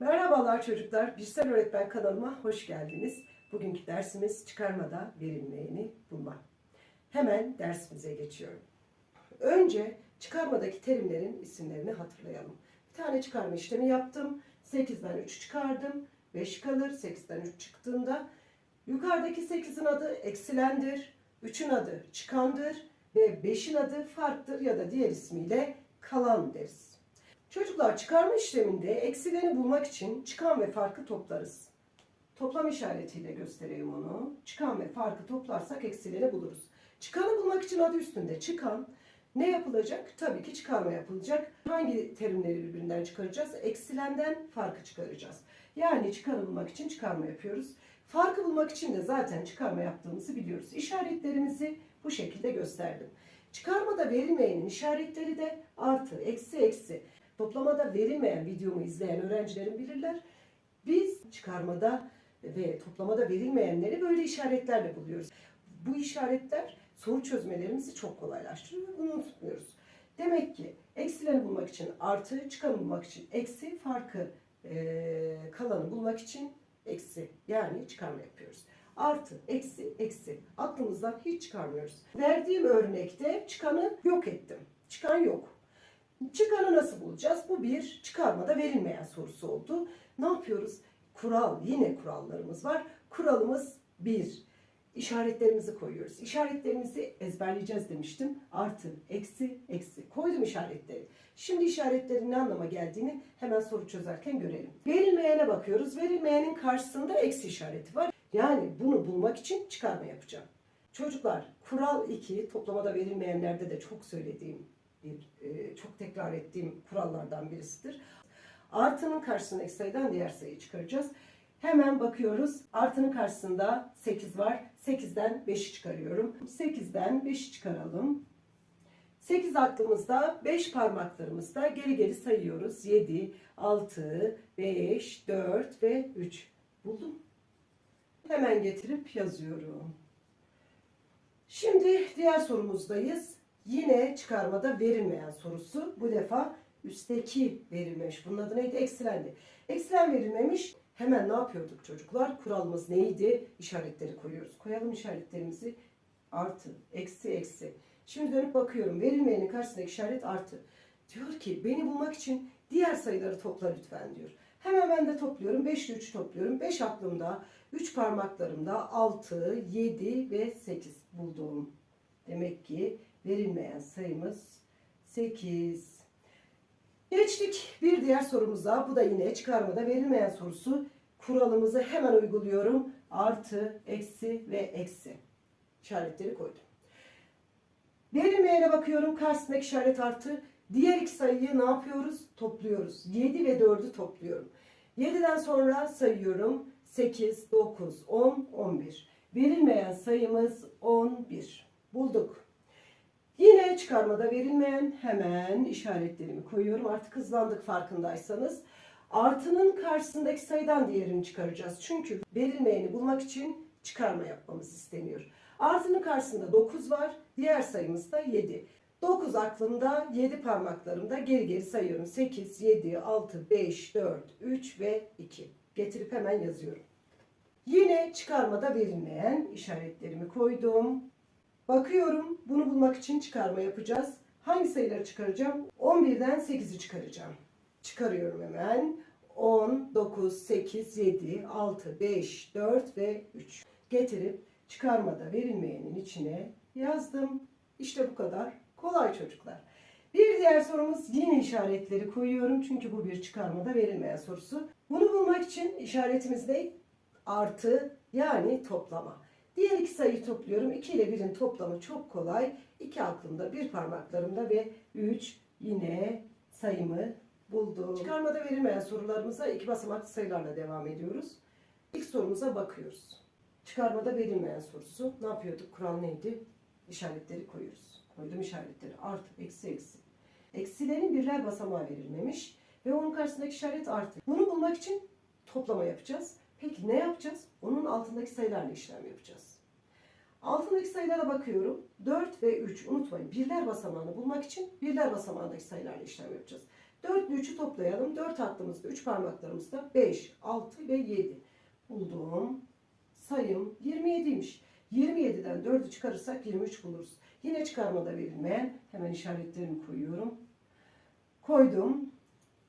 Merhabalar çocuklar. Bilsel Öğretmen kanalıma hoş geldiniz. Bugünkü dersimiz çıkarmada verilmeyeni bulma. Hemen dersimize geçiyorum. Önce çıkarmadaki terimlerin isimlerini hatırlayalım. Bir tane çıkarma işlemi yaptım. 8'den 3 çıkardım. 5 kalır. 8'den 3 çıktığında yukarıdaki 8'in adı eksilendir. 3'ün adı çıkandır. Ve 5'in adı farktır ya da diğer ismiyle kalan deriz. Çocuklar çıkarma işleminde eksilerini bulmak için çıkan ve farkı toplarız. Toplam işaretiyle göstereyim onu. Çıkan ve farkı toplarsak eksileri buluruz. Çıkanı bulmak için adı üstünde çıkan. Ne yapılacak? Tabii ki çıkarma yapılacak. Hangi terimleri birbirinden çıkaracağız? Eksilenden farkı çıkaracağız. Yani çıkanı bulmak için çıkarma yapıyoruz. Farkı bulmak için de zaten çıkarma yaptığımızı biliyoruz. İşaretlerimizi bu şekilde gösterdim. Çıkarmada verilmeyenin işaretleri de artı, eksi, eksi. Toplamada verilmeyen videomu izleyen öğrencilerim bilirler. Biz çıkarmada ve toplamada verilmeyenleri böyle işaretlerle buluyoruz. Bu işaretler soru çözmelerimizi çok kolaylaştırıyor bunu unutmuyoruz. Demek ki eksileri bulmak için artı, çıkanı bulmak için eksi, farkı eee, kalanı bulmak için eksi yani çıkarma yapıyoruz. Artı, eksi, eksi. Aklımızdan hiç çıkarmıyoruz. Verdiğim örnekte çıkanı yok ettim. Çıkan yok. Çıkanı nasıl bulacağız? Bu bir çıkarmada verilmeyen sorusu oldu. Ne yapıyoruz? Kural, yine kurallarımız var. Kuralımız bir. İşaretlerimizi koyuyoruz. İşaretlerimizi ezberleyeceğiz demiştim. Artı, eksi, eksi. Koydum işaretleri. Şimdi işaretlerin ne anlama geldiğini hemen soru çözerken görelim. Verilmeyene bakıyoruz. Verilmeyenin karşısında eksi işareti var. Yani bunu bulmak için çıkarma yapacağım. Çocuklar, kural 2, toplamada verilmeyenlerde de çok söylediğim bir, e, çok tekrar ettiğim kurallardan birisidir. Artının karşısındaki sayıdan diğer sayıyı çıkaracağız. Hemen bakıyoruz. Artının karşısında 8 var. 8'den 5'i çıkarıyorum. 8'den 5'i çıkaralım. 8 aklımızda, 5 parmaklarımızda geri geri sayıyoruz. 7, 6, 5, 4 ve 3. Buldum. Hemen getirip yazıyorum. Şimdi diğer sorumuzdayız. Yine çıkarmada verilmeyen sorusu. Bu defa üstteki verilmemiş. Bunun adı neydi? Eksilendi. Eksilen verilmemiş. Hemen ne yapıyorduk çocuklar? Kuralımız neydi? İşaretleri koyuyoruz. Koyalım işaretlerimizi. Artı, eksi, eksi. Şimdi dönüp bakıyorum. Verilmeyenin karşısındaki işaret artı. Diyor ki beni bulmak için diğer sayıları topla lütfen diyor. Hemen ben de topluyorum. 5 ile 3 topluyorum. 5 aklımda, 3 parmaklarımda 6, 7 ve 8 buldum. Demek ki verilmeyen sayımız 8. Geçtik bir diğer sorumuza. Bu da yine çıkarmada verilmeyen sorusu. Kuralımızı hemen uyguluyorum. Artı, eksi ve eksi. İşaretleri koydum. Verilmeyene bakıyorum. Karşısındaki işaret artı. Diğer iki sayıyı ne yapıyoruz? Topluyoruz. 7 ve 4'ü topluyorum. 7'den sonra sayıyorum. 8, 9, 10, 11. Verilmeyen sayımız 11. Bulduk. Yine çıkarmada verilmeyen hemen işaretlerimi koyuyorum. Artık hızlandık farkındaysanız. Artının karşısındaki sayıdan diğerini çıkaracağız. Çünkü verilmeyeni bulmak için çıkarma yapmamız isteniyor. Artının karşısında 9 var. Diğer sayımız da 7. 9 aklımda, 7 parmaklarımda geri geri sayıyorum. 8, 7, 6, 5, 4, 3 ve 2. Getirip hemen yazıyorum. Yine çıkarmada verilmeyen işaretlerimi koydum. Bakıyorum. Bunu bulmak için çıkarma yapacağız. Hangi sayıları çıkaracağım? 11'den 8'i çıkaracağım. Çıkarıyorum hemen. 10, 9, 8, 7, 6, 5, 4 ve 3. Getirip çıkarmada verilmeyenin içine yazdım. İşte bu kadar. Kolay çocuklar. Bir diğer sorumuz yine işaretleri koyuyorum. Çünkü bu bir çıkarmada verilmeyen sorusu. Bunu bulmak için işaretimiz ne? Artı yani toplama. Diğer iki sayıyı topluyorum. 2 ile 1'in toplamı çok kolay. 2 aklımda, bir parmaklarımda ve 3 yine sayımı buldum. Çıkarmada verilmeyen sorularımıza iki basamaklı sayılarla devam ediyoruz. İlk sorumuza bakıyoruz. Çıkarmada verilmeyen sorusu. Ne yapıyorduk? Kural neydi? İşaretleri koyuyoruz. Koydum işaretleri. Artı, eksi, eksi. Eksilerin birler basamağı verilmemiş ve onun karşısındaki işaret artı. Bunu bulmak için toplama yapacağız. Peki ne yapacağız? Onun altındaki sayılarla işlem yapacağız. Altındaki sayılara bakıyorum. 4 ve 3 unutmayın. Birler basamağını bulmak için birler basamağındaki sayılarla işlem yapacağız. 4 ile 3'ü toplayalım. 4 hattımızda 3 parmaklarımızda 5, 6 ve 7. Bulduğum sayım 27'ymiş. 27'den 4'ü çıkarırsak 23 buluruz. Yine çıkarmada verilmeyen hemen işaretlerimi koyuyorum. Koydum.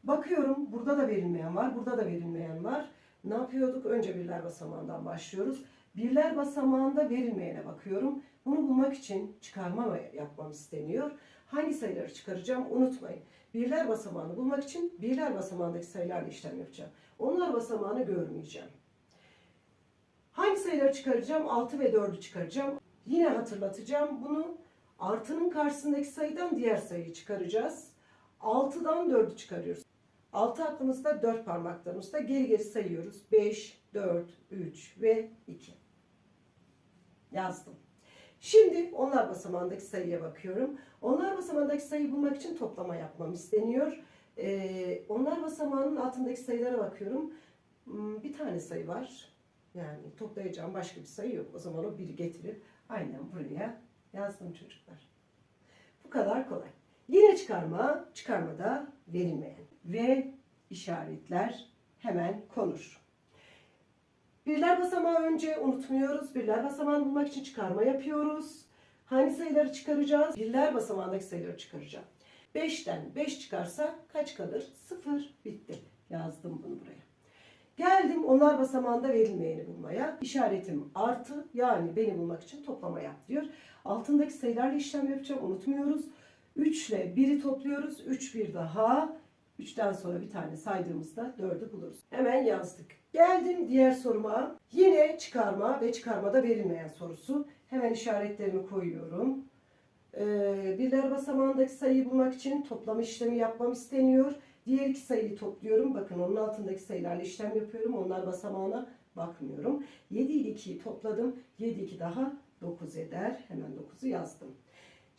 Bakıyorum burada da verilmeyen var, burada da verilmeyen var. Ne yapıyorduk? Önce birler basamağından başlıyoruz. Birler basamağında verilmeyene bakıyorum. Bunu bulmak için çıkarma yapmam isteniyor. Hangi sayıları çıkaracağım unutmayın. Birler basamağını bulmak için birler basamağındaki sayılarla işlem yapacağım. Onlar basamağını görmeyeceğim. Hangi sayıları çıkaracağım? 6 ve 4'ü çıkaracağım. Yine hatırlatacağım bunu. Artının karşısındaki sayıdan diğer sayıyı çıkaracağız. 6'dan 4'ü çıkarıyoruz. 6 aklımızda 4 parmaklarımızda geri geri sayıyoruz. 5, 4, 3 ve 2. Yazdım. Şimdi onlar basamağındaki sayıya bakıyorum. Onlar basamağındaki sayıyı bulmak için toplama yapmam isteniyor. Ee, onlar basamağının altındaki sayılara bakıyorum. Hmm, Bir tane sayı var. Yani toplayacağım başka bir sayı yok. O zaman o biri getirip aynen buraya yazdım çocuklar. Bu kadar kolay. Yine çıkarma, çıkarmada verilmeyen ve işaretler hemen konur. Birler basamağı önce unutmuyoruz. Birler basamağını bulmak için çıkarma yapıyoruz. Hangi sayıları çıkaracağız? Birler basamağındaki sayıları çıkaracağım. 5'ten 5 çıkarsa kaç kalır? 0. Bitti. Yazdım bunu buraya. Geldim onlar basamağında verilmeyeni bulmaya. İşaretim artı yani beni bulmak için toplama yap diyor. Altındaki sayılarla işlem yapacağım unutmuyoruz. 3 ile 1'i topluyoruz. 3 bir daha. 3'ten sonra bir tane saydığımızda 4'ü buluruz. Hemen yazdık. Geldim diğer soruma. Yine çıkarma ve çıkarmada verilmeyen sorusu. Hemen işaretlerimi koyuyorum. Ee, birler basamağındaki sayıyı bulmak için toplama işlemi yapmam isteniyor. Diğer iki sayıyı topluyorum. Bakın onun altındaki sayılarla işlem yapıyorum. Onlar basamağına bakmıyorum. 7 ile 2'yi topladım. 7 2 daha 9 eder. Hemen 9'u yazdım.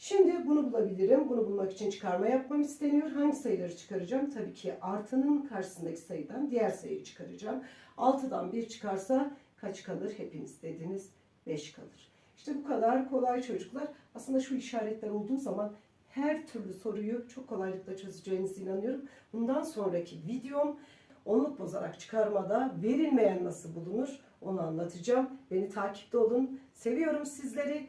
Şimdi bunu bulabilirim. Bunu bulmak için çıkarma yapmam isteniyor. Hangi sayıları çıkaracağım? Tabii ki artının karşısındaki sayıdan diğer sayıyı çıkaracağım. 6'dan 1 çıkarsa kaç kalır? Hepiniz dediniz 5 kalır. İşte bu kadar kolay çocuklar. Aslında şu işaretler olduğu zaman her türlü soruyu çok kolaylıkla çözeceğinize inanıyorum. Bundan sonraki videom onluk bozarak çıkarmada verilmeyen nasıl bulunur onu anlatacağım. Beni takipte olun. Seviyorum sizleri.